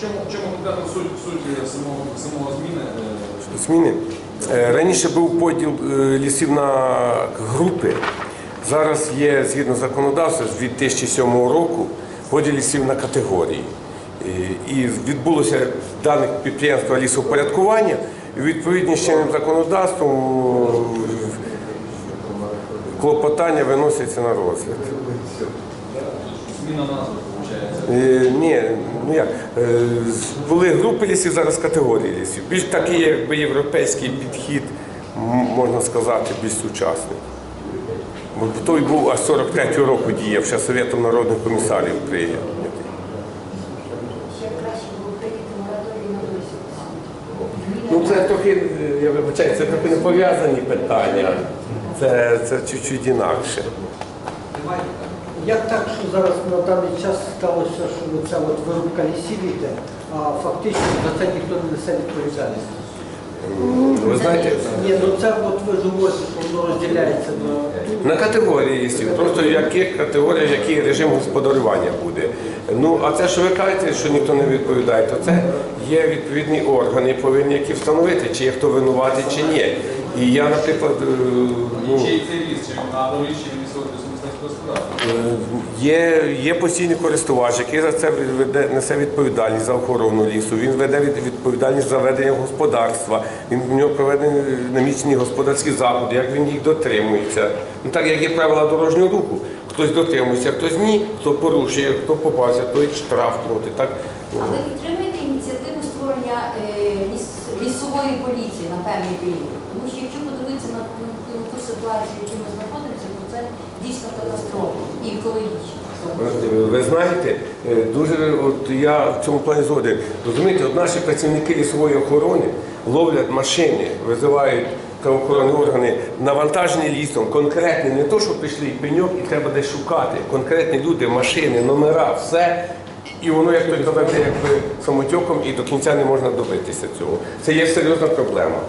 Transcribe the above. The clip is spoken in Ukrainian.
Чому, чому конкретно суть, суть самого, самого зміни? е, Зміни. Е, Раніше був поділ е, лісів на групи. Зараз є згідно законодавства з 2007 року поділ лісів на категорії. Е, І відбулося дане підприємство лісопорядкування. І відповідно з чинним законодавством е, клопотання виносяться на розгляд. Зміна назви. Е, Ні, ну як е, були групи лісів, зараз категорії лісів. Більш такий, якби європейський підхід, м, можна сказати, більш сучасний. Бо той був аж 43-го року діяв, ще Советом народних комісарів прийняв. Ще краще було прийняти мораторій на досвід. Ну це трохи, е, я вибачаю, це трохи не пов'язані питання. Це, це чуть-чуть інакше. Як так, що зараз на даний час сталося, що ця от вирубка лісів йде, а фактично за це ніхто не несе відповідальність? Ви знаєте, Ні, ну це от ви ж говорите, що воно розділяється на На категорії лісів, просто в яких категоріях, який режим господарювання буде. Ну а це, що ви кажете, що ніхто не відповідає, то це є відповідні органи, повинні які встановити, чи є хто винуватий, чи ні. І я, наприклад, е, ну, Чий це ліс, чи е, є, є постійний користувач, який за це веде, несе відповідальність за охорону лісу. Він веде від- відповідальність за ведення господарства. Він в нього проведені намічені господарські заходи, як він їх дотримується. Ну так як є правила дорожнього руху. Хтось дотримується, хтось ні, хто порушує, хто попався, той штраф платить. Так А ви підтримуєте ініціативу створення е, лісової поліції на певний період? Тому що якщо подивитися на ту, ту- ту ситуацію, в якій ми знаходимося, то це дійсно катастрофа і екологічна. Ви знаєте, е, дуже от я в цьому плані згоден. Розумієте, от наші працівники лісової охорони ловлять машини, визивають правоохоронні органи, навантажені лісом, конкретні, не то, що прийшли і пеньок, і треба десь шукати. Конкретні люди, машини, номера, все. І воно як той заведе якби самотьоком і до кінця не можна добитися цього. Це є серйозна проблема.